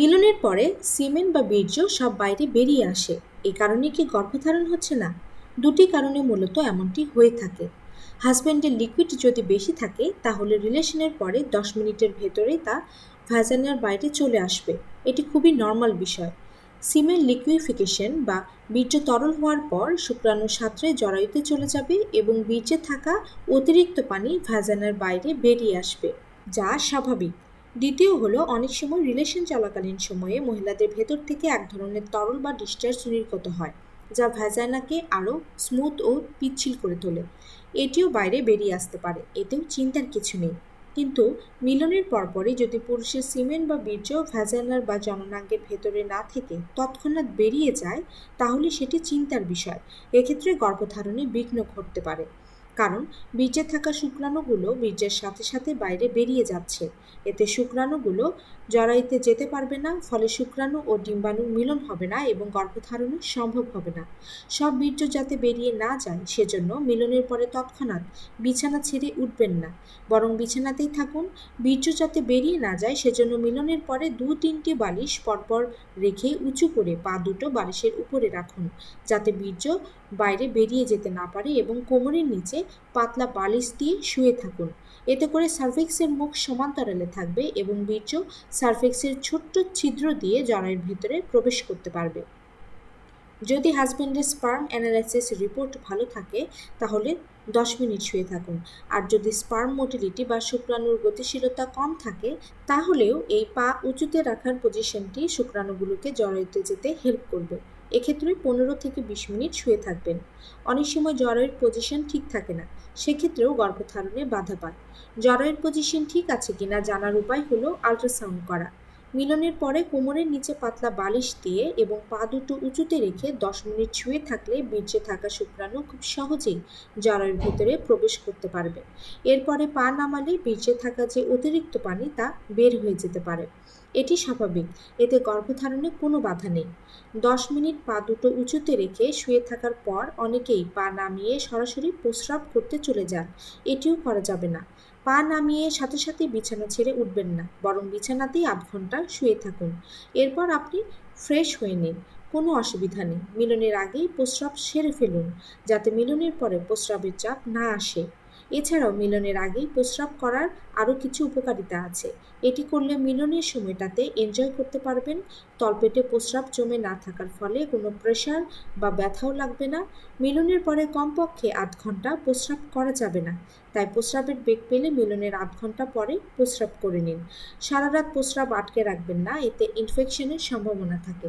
মিলনের পরে সিমেন বা বীর্য সব বাইরে বেরিয়ে আসে। এ কারণে কি গর্ভধারণ হচ্ছে না? দুটি কারণে মূলত এমনটি হয়ে থাকে। হাজব্যান্ডের লিকুইড যদি বেশি থাকে, তাহলে রিলেশনের পরে দশ মিনিটের ভেতরে তা ভ্যাজানার বাইরে চলে আসবে। এটি খুবই নর্মাল বিষয়। সিমের লিকুইফিকেশন বা বীর্য তরল হওয়ার পর শুক্রাণু সাঁতরে জরায়ুতে চলে যাবে এবং বীর্যে থাকা অতিরিক্ত পানি ভ্যাজানার বাইরে বেরিয়ে আসবে, যা স্বাভাবিক। দ্বিতীয় হলো, অনেক সময় রিলেশন চলাকালীন সময়ে মহিলাদের ভেতর থেকে এক ধরনের তরল বা ডিসচার্জ নির্গত হয়, যা ভ্যাজানাকে আরও স্মুথ ও পিচ্ছিল করে তোলে। এটিও বাইরে বেরিয়ে আসতে পারে, এতেও চিন্তার কিছু নেই। কিন্তু মিলনের পরপরই যদি পুরুষের সিমেন্ট বা বীর্য ভ্যাজানার বা জননাঙ্গের ভেতরে না থেকে তৎক্ষণাৎ বেরিয়ে যায়, তাহলে সেটি চিন্তার বিষয়। এক্ষেত্রে গর্ভধারণে বিঘ্ন ঘটতে পারে। কারণ বীর্যে থাকা শুক্রাণুগুলো বীর্যের সাথে সাথে বাইরে বেরিয়ে যাচ্ছে। এতে শুক্রাণুগুলো জরায়ুতে যেতে পারবে না, ফলে শুক্রাণু ও ডিম্বাণুর মিলন হবে না এবং গর্ভধারণও সম্ভব হবে না। সব বীর্য যাতে বেরিয়ে না যায়, সেজন্য মিলনের পরে তৎক্ষণাৎ বিছানা ছেড়ে উঠবেন না। বরং বিছানাতেই থাকুন। বীর্য যাতে বেরিয়ে না যায়, সেজন্য মিলনের পরে দু তিনটি বালিশ পরপর রেখে উঁচু করে পা দুটো বালিশের উপরে রাখুন, যাতে বীর্য বাইরে বেরিয়ে যেতে না পারে এবং কোমরের নিচে পাতলা বালিশ দিয়ে শুয়ে থাকুন। এতে করে সার্ভিক্সের মুখ সমান্তরালে থাকবে এবং বীর্য সার্ভিক্সের ছোট্ট ছিদ্র দিয়ে জরায়ের ভিতরে প্রবেশ করতে পারবে। যদি হাজব্যান্ডের স্পার্ম অ্যানালাইসিস রিপোর্ট ভালো থাকে, তাহলে দশ মিনিট শুয়ে থাকুন। আর যদি স্পার্ম মোটিলিটি বা শুক্রাণুর গতিশীলতা কম থাকে, তাহলেও এই পা উঁচুতে রাখার পজিশনটি শুক্রাণুগুলোকে জরায়ুতে যেতে হেল্প করবে। এক্ষেত্রে পনেরো থেকে বিশ মিনিট শুয়ে থাকবেন। অনেক সময় জরায়ুর পজিশন ঠিক থাকে না, সেক্ষেত্রেও গর্ভধারণে বাধা পায় জরায়ুর পজিশন ঠিক আছে কিনা জানার উপায় হলো আল্ট্রাসাউন্ড করা। মিলনের পরে কোমরের নিচে পাতলা বালিশ দিয়ে এবং পা দুটো উঁচুতে রেখে দশ মিনিট শুয়ে থাকলে বীর্যে থাকা শুক্রাণু খুব সহজেই জরায়ুর ভেতরে প্রবেশ করতে পারবে। এরপরে পা নামালে বীর্যে থাকা যে অতিরিক্ত পানি তা বের হয়ে যেতে পারে। এটি স্বাভাবিক। এতে গর্ভধারণে কোনো বাধা নেই। দশ মিনিট পা দুটো উঁচুতে রেখে শুয়ে থাকার পর অনেকেই পা নামিয়ে সরাসরি প্রস্রাব করতে চলে যান। এটিও করা যাবে না। পা নামিয়ে সাথে সাথে বিছানা ছেড়ে উঠবেন না, বরং বিছানাতেই আধ ঘণ্টা শুয়ে থাকুন। এরপর আপনি ফ্রেশ হয়ে নিন। কোনো অসুবিধা নেই। মিলনের আগেই প্রস্রাব সেরে ফেলুন, যাতে মিলনের পরে প্রস্রাবের চাপ না আসে। এছাড়াও মিলনের আগেই প্রস্রাব করার আরও কিছু উপকারিতা আছে। এটি করলে মিলনের সময়টাতে এনজয় করতে পারবেন। তলপেটে প্রস্রাব জমে না থাকার ফলে কোনো প্রেশার বা ব্যথাও লাগবে না। মিলনের পরে কমপক্ষে আধ ঘণ্টা প্রস্রাব করা যাবে না। তাই প্রস্রাবের বেগ পেলে মিলনের আধ ঘণ্টা পরে প্রস্রাব করে নিন। সারা রাত প্রস্রাব আটকে রাখবেন না, এতে ইনফেকশনের সম্ভাবনা থাকে।